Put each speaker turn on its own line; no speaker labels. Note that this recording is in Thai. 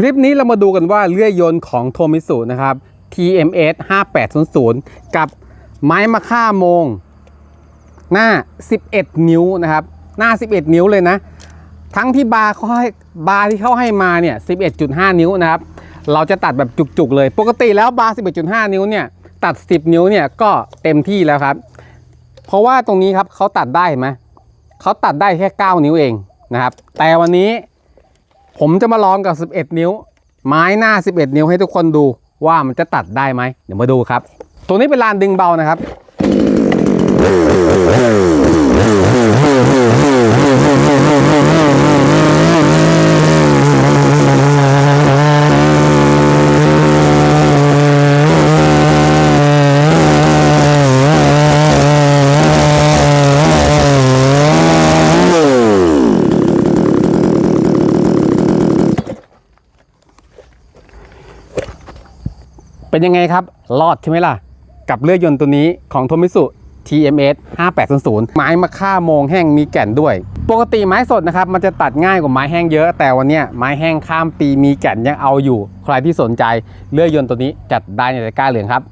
คลิปนี้เรามาดูกันว่าเลื่อยยนต์ของโทมิสุนะครับ TMS 5800 กับไม้มะค่าโมง หน้า 11 นิ้วนะครับ หน้า 11 นิ้วเลยนะ ทั้งที่บาร์เขาให้บาร์ที่เขาให้มาเนี่ย 11.5 นิ้วนะครับ เราจะตัดแบบจุกๆเลย ปกติแล้วบาร์ 11.5 นิ้วเนี่ย ตัด 10 นิ้วเนี่ยก็เต็มที่แล้วครับ เพราะว่าตรงนี้ครับเขาตัดได้ไหมเขาตัดได้แค่ 9 นิ้วเองนะครับ แต่วันนี้ ผมจะมาลองกับ 11 นิ้ว ไม้หน้า 11 นิ้วให้ทุกคนดูว่ามันจะตัดได้ไหมเดี๋ยวมาดูครับ ตัวนี้เป็นลานดึงเบานะครับ เป็นยังไงครับ รอดใช่ไหมล่ะ กับเลื่อยยนต์ตัวนี้ของโทมิสุ TMS 5800 ไม้มะค่าโมงแห้งมีแก่นด้วย ปกติไม้สดนะครับ มันจะตัดง่ายกว่าไม้แห้งเยอะ แต่วันนี้ไม้แห้งข้ามปีมีแก่นยังเอาอยู่ ใครที่สนใจเลื่อยยนต์ตัวนี้จัดได้ในตะกร้าเหลืองครับ